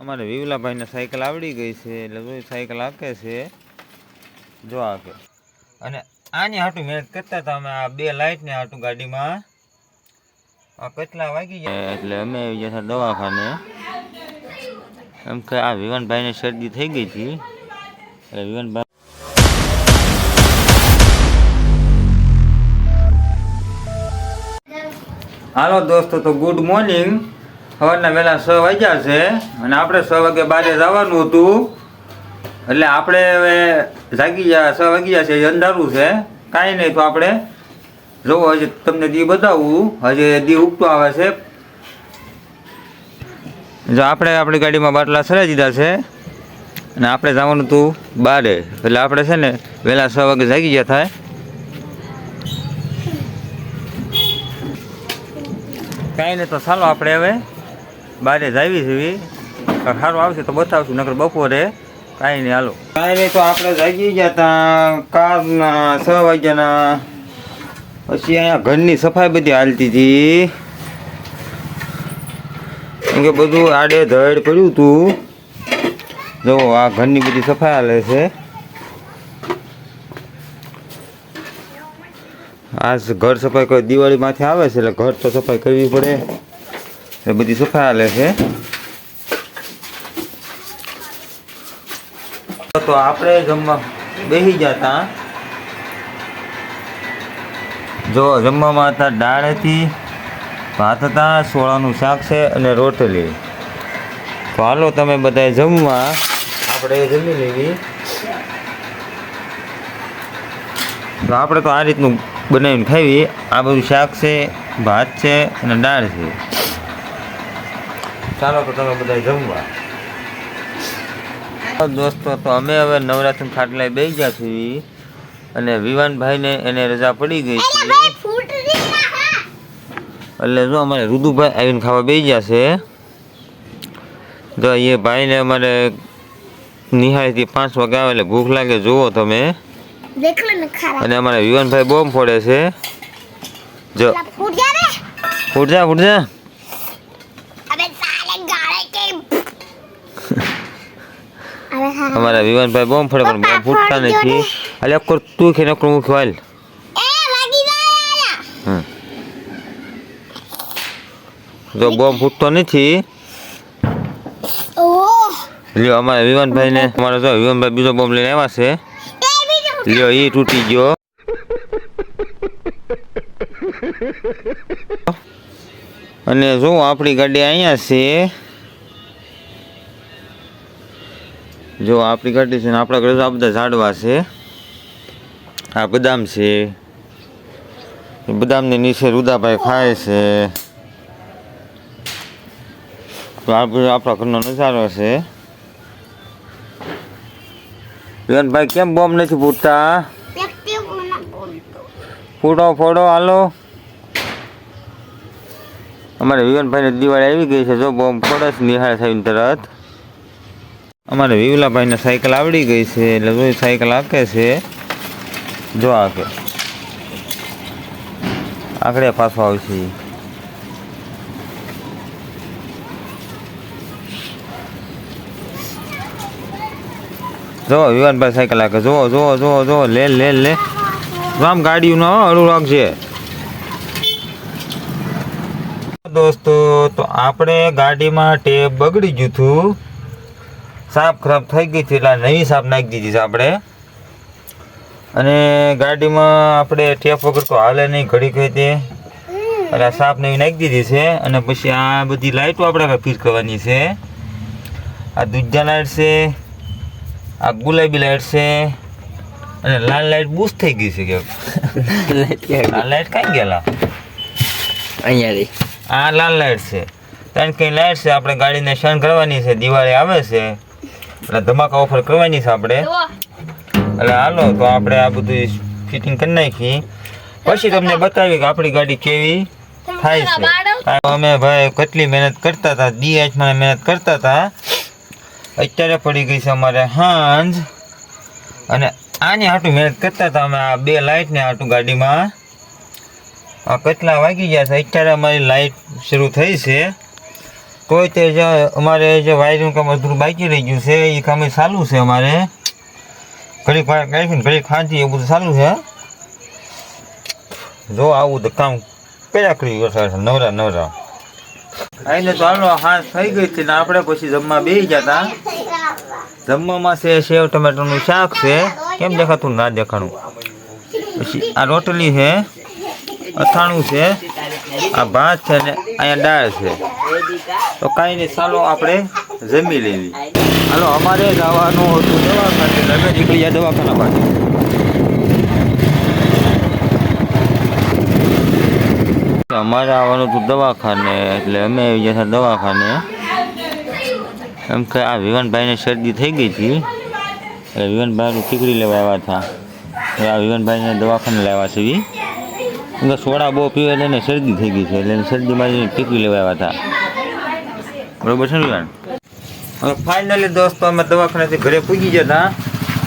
અમારે વિવલાભાઈને સાયકલ આવડી ગઈ છે એટલે જો સાયકલ આપે છે. જો આપે અને આની હાટું મહેનત કરતા હતા અમે આ બે લાઇટને હાટું ગાડીમાં. આ કેટલા વાગી ગયા? એટલે અમે આવી ગયા દવાખાને. એમ કે આ વિવાનભાઈને શરદી થઈ ગઈ હતી. એટલે વિવાનભાઈ હાલો દોસ્તો તો ગુડ મોર્નિંગ સવારના વહેલા છ વાગ્યા છે અને આપણે છ વાગે બારે જવાનું હતું. એટલે આપણે હવે જાગી ગયા, છ વાગી ગયા છે અંધારું છે. કાંઈ નહીં તો આપણે જોવો, હજી તમને દી બતાવવું હજી દી ઉગતો આવે છે. જો આપણે આપણી ગાડીમાં બાટલા સરાઈ દીધા છે અને આપણે જવાનું હતું બારે. એટલે આપણે છે ને વહેલા છ વાગે જાગી ગયા થાય. કાંઈ નહીં તો ચાલો આપણે હવે બારે જાવી છીએ સારું આવશે તો બતાવશું, નકર બપોરે કાંઈ નહીં, હાલો. કાંઈ નહીં તો આપણે જાગી ગયા હતા કારના છ વાગ્યાના. પછી અહીંયા ઘરની સફાઈ બધી હાલતી હતી. કેમ કે બધું આડે ધડ કર્યું હતું. જો, આ ઘરની બધી સફાઈ હાલે છે. આ ઘર સફાઈ દિવાળીમાંથી આવે છે, એટલે ઘર તો સફાઈ કરવી પડે. એ બધી સફાઈ હાલે છે. તો આપણે જમવા બેસી જતા જો જમવામાં હતા દાળ હતી, ભાત હતા, સોળાનું શાક છે અને રોટલી. તો હાલો તમે બધા જમવા. આપણે જમી લેવી. તો આપણે તો આ રીતનું બનાવીને ખાવી. આ બધું શાક છે, ભાત છે અને દાળ છે. ચાલો તો તમે બધા જમવા. દોસ્તો તો અમે હવે નવરાત્રી ખાટલા બે ગયા છીએ. અને વિવાનભાઈને એને રજા પડી ગઈ છે. એટલે જો અમારે રુદુભાઈ આવીને ખાવા બે ગયા છે. તો એ ભાઈને અમારે નિહાળીથી પાંચ વાગે આવે એટલે ભૂખ લાગે જુઓ તમે. અને અમારે વિવાનભાઈ બોમ્બ ફોડે છે. જો ફૂટ જા. અમારા વિવાનભાઈ બોમ ફળે પણ બોમ ફૂટતા નથી. અલે કોર તું કે નકરું મુખ વાલ જો બોમ ફૂટતો નથી. લ્યો અમારા વિવાનભાઈ ને અમારો જો વિવાનભાઈ બીજો બોમ લઈને આવ્યા છે. લ્યો એ તૂટી ગયો. અને જો આપણી ગાડી અહીંયા છે. જો આપણી ગાડી છે ને આપણા ઘરે આ બધા ઝાડવા છે. આ બદામ છે. એ બદામની નીચે રુદાભાઈ ખાય છે. આપણા ઘરનો નજારો છે. વિનભાઈ કેમ બોમ્બ નથી ફૂટતા? ફૂટો, ફોડો, હાલો. અમારે વિવનભાઈને દિવાળી આવી ગઈ છે. જો બોમ્બ ફોડે છે, નિહાળ થઈને તરત. અમારે વિવલાભાઈને સાયકલ આવડી ગઈ છે, એટલે જો સાયકલ હાકે છે. જો હાકે આકડે પાછો આવશે. જો વિવાનભાઈ સાયકલ હાકે જો જો જો જો લે લે લે. આમ ગાડીનું અડું રાખજે. દોસ્તો, તો આપણે ગાડીમાં ટેપ બગડી ગયું હતું. સાપ ખરાબ થઈ ગઈ હતી એટલે નવી સાપ નાખી દીધી છે આપણે. અને ગાડીમાં આપણે ટેપ વગર તો હાલે નહીં ઘડી કહી તે. એટલે આ સાફ નવી નાખી દીધી છે અને પછી આ બધી લાઇટો આપણે ફીટ કરવાની છે. આ દૂધા લાઇટ છે આ ગુલાબી લાઇટ છે અને લાલ લાઇટ બૂસ થઈ ગઈ છે કે લાલ લાઇટ કઈ ગયેલા અહીંયા આ લાલ લાઇટ છે. ત્રણ કઈ લાઇટ છે આપણે ગાડીને શણ કરવાની છે દિવાળી આવે છે. એટલે ધમાકા ઓફર કરવાની છે આપણે. એટલે હાલો તો આપણે આ બધું ફિટિંગ કરી નાખી. પછી તમને બતાવી કે આપણી ગાડી કેવી થાય છે. અમે ભાઈ કેટલી મહેનત કરતા હતા ડીએચમાં મહેનત કરતા હતા. અત્યારે પડી ગઈ છે અમારે હાંજ. અને આની હાટું મહેનત કરતા હતા અમે આ બે લાઇટને હાટું ગાડીમાં. આ કેટલા વાગી ગયા છે? અત્યારે અમારી લાઇટ શરૂ થઈ છે. તોય તે જે અમારે જે વાયરનું કામ અધૂરું બાકી રહી ગયું છે એ કામ ચાલુ છે અમારે. ઘડીક વાર કાઢીને ઘડીક ખાંચી એવું બધું ચાલુ છે. જો આવું તો કામ પેલા કરી નવરા નવરા. આઈને તો હાલો હાથ થઈ ગઈ છે ને આપણે પછી જમવા બેસી હતા જમવામાં છે સેવ ટમેટાનું શાક છે. કેમ દેખાતું ના દેખાણું? પછી આ રોટલી છે, અથાણું છે, આ ભાત છે ને અહીંયા દાળ છે. તો કાંઈ નહીં, ચાલો આપણે જમી લેવી. હાલો, અમારે જવાનું હતું દવાખાને તમે નીકળી ગયા દવાખાના પાસે. અમારે આવવાનું હતું દવાખાને, એટલે અમે આવી ગયા હતા દવાખાને. એમ કે આ વિવાનભાઈને શરદી થઈ ગઈ હતી, એટલે વિવાનભાઈનું ટીકડી લેવા આવ્યા હતા. આ વિવાનભાઈને દવાખાને લાવ્યા છે સોડા બહુ પીવે એટલે શરદી થઈ ગઈ છે, એટલે શરદી શરદીમાં ટીકડી લેવા આવ્યા હતા. બરોબર છે ને હવે ફાઇનલી દોસ્તો અમે દવાખાનેથી ઘરે પૂગી ગયા હતા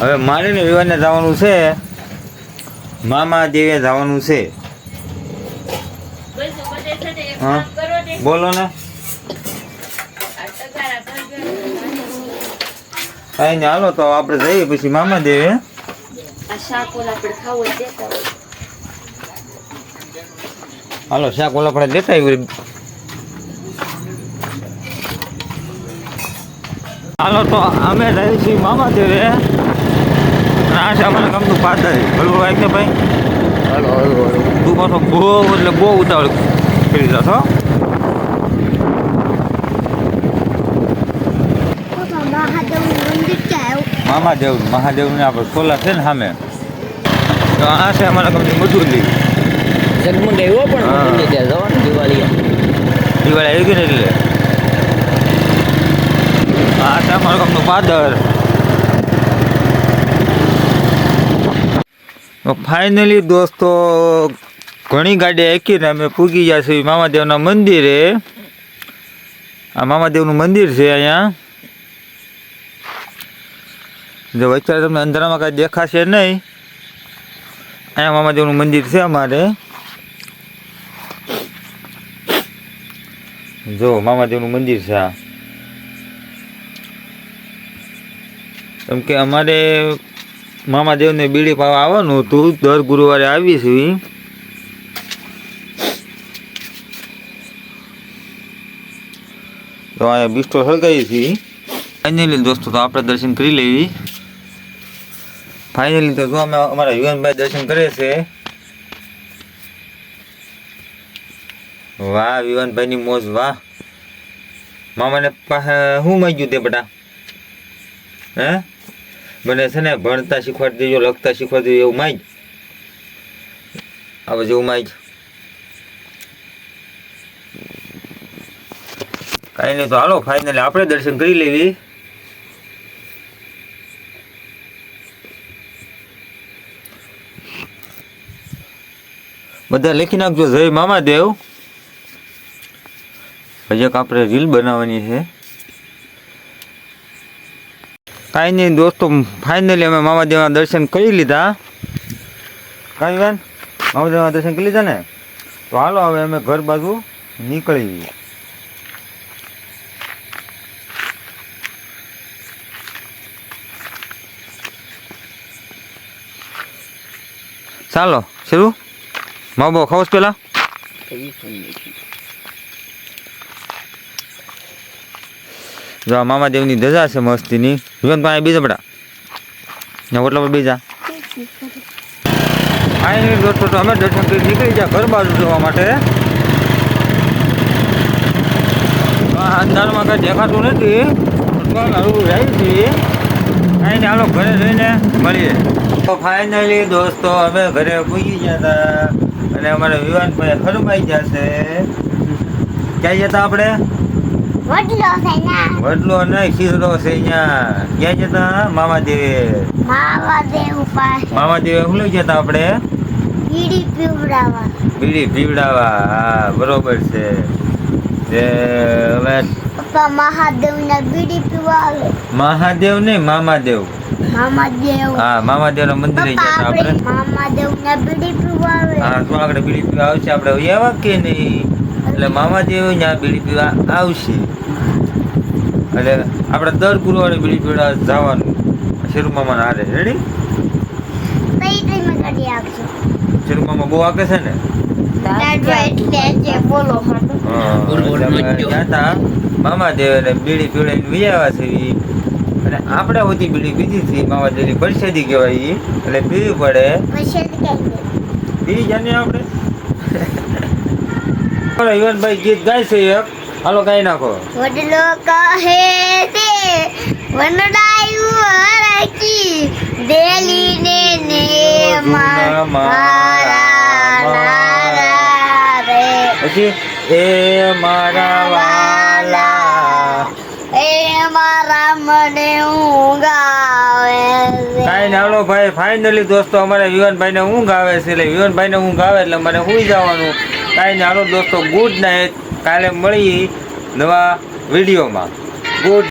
હવે મારે ને વિવાને જવાનું છે. મામા દેવે જવાનું છે. હા? બોલો ને. કાંઈ નહીં હાલો તો આપણે જઈએ પછી મામા દેવે. હાલો શાક ઓલા આપણે લેતા આવ્યું હાલો તો અમે રહી છીએ મામા દેવે અને આ છે અમારા ગામનું પાદર. બરોબર વાગ ને ભાઈ? હલો હલો હલો તું પાછો બહુ એટલે બહુ ઉતાવળ કરી જશો મહાદેવ મહાદેવનું મામાદેવ આપણે સોલા છે ને સામે. તો આ છે અમારા ગામની મજૂરી. જગમગ આવ્યો પણ દિવાળી આવી ગઈ ને એટલે ગામનું પાદર. ફાઇનલી દોસ્તો, ઘણી ગાડી એકીને અમે પૂગી ગયા છીએ મામાદેવના મંદિરે. આ મામાદેવનું મંદિર છે અહીંયા. જો અત્યારે તમને અંધારામાં કાંઈ દેખાશે નહીં. અહીંયા મામાદેવનું મંદિર છે અમારે. જો મામાદેવનું મંદિર છે આ. કેમ કે અમારે મામાદેવને બીડી પાવા આવવાનું હતું. દર ગુરુવારે આવીએ છીએ. તો અહીંયા બિસ્ટો સળગાવી છીએ. ફાઇનલી દોસ્તો, તો આપણે દર્શન કરી લેવી ફાઇનલી તો જો અમે અમારા યુવાનભાઈ દર્શન કરે છે. વાહ વિવાનભાઈની મોજ, વાહ. મામાને પાસે શું માંગ્યું તે બટા હે? મને છે ને ભણતા શીખવાડી દેજો, લખતા શીખવાડી દેજો, એવું માંગ આ બધું માંગ કાંઈ નહીં તો હાલો ફાઇનલી આપણે દર્શન કરી લેવી. બધા લખી નાખજો, જય મામાદેવ. હજી આપણે રીલ બનાવવાની છે. નહીં દોસ્તો ફાઇનલી અમે મામાદેવના દર્શન કરી લીધા. કાંઈ બેન મામાદેવના દર્શન કરી લીધા ને? તો હાલો હવે અમે ઘર બાજુ નીકળી. ચાલો, શરૂ. મા બહુ ખાવ પેલા? જો આ મામાદેવની ધજા છે મસ્તીની. જીવન પાસે બીજા બડા ને ઓટલા પર બીજા. ફાઇનલી દોસ્તો તો અમે દર્શન કરી નીકળી ગયા ઘર બાજુ જવા માટે. અંધારમાં કાંઈ દેખાતું નથી. હળવું જાય છે. કાંઈ નહીં ઘરે જઈને મળીએ. તો ફાઇનલી દોસ્તો અમે ઘરે પૂગી ગયા હતા. અને અમારા વિવાનભાઈ ફરમાઈ ગયા છે. ક્યાં જતા આપણે? વડલો છે ના વડલો નહીં ખીસરો છે અહીંયા ક્યાં જતા? મામાદેવે. ઉપર મામા મામાદેવે શું લઈ જતા આપણે? બીડી પીવડાવવા. બીડી પીવડાવા હા બરોબર છે. તે હવે મહાદેવને બીડી મહાદેવ નહીં મામાદેવ. મામાદેવ. હા મામાદેવના મંદિરે પપ્પા જતા આપણે. આપણે મામાદેવને બીડી પીવાવે હા તો આગળ બીડી પીવા આવશે આપણે આવ્યા કે નહીં? એટલે મામાદેવ ત્યાં બીડી પીવા આવશે. એટલે આપણે દર ગુરુવારે બીડી પીવડા જવાનું. શેરુમામાં હારે. રેડી કરી આપશો બહુ આકે છે ને? મામાદેવ બીડી પીવડાવીને વી આવ્યા છે ઈ. અને આપણે હોતી બીડી પીધી હતી મામાદેવની પરસેદી કહેવાય ઈ. એટલે પીવી પડે. કઈ આપણે યુવનભાઈ ગીત ગાય છે એક. હાલો ગાઈ નાખો. વડલો કહે છે વનડાયું હરકી દેલીને ને મારા રે. પછી એ મારા વાલા એ મારા મને ઊંઘ કાંઈ ને ભાઈ ફાઇનલી દોસ્તો, અમારે વિવનભાઈને ઊંઘ આવે છે. એટલે વિવનભાઈને ઊંઘ આવે એટલે મને સુઈ જવાનું. કાંઈ ને દોસ્તો, ગુડ નાઇટ. કાલે મળી નવા વિડીયોમાં. ગુડ.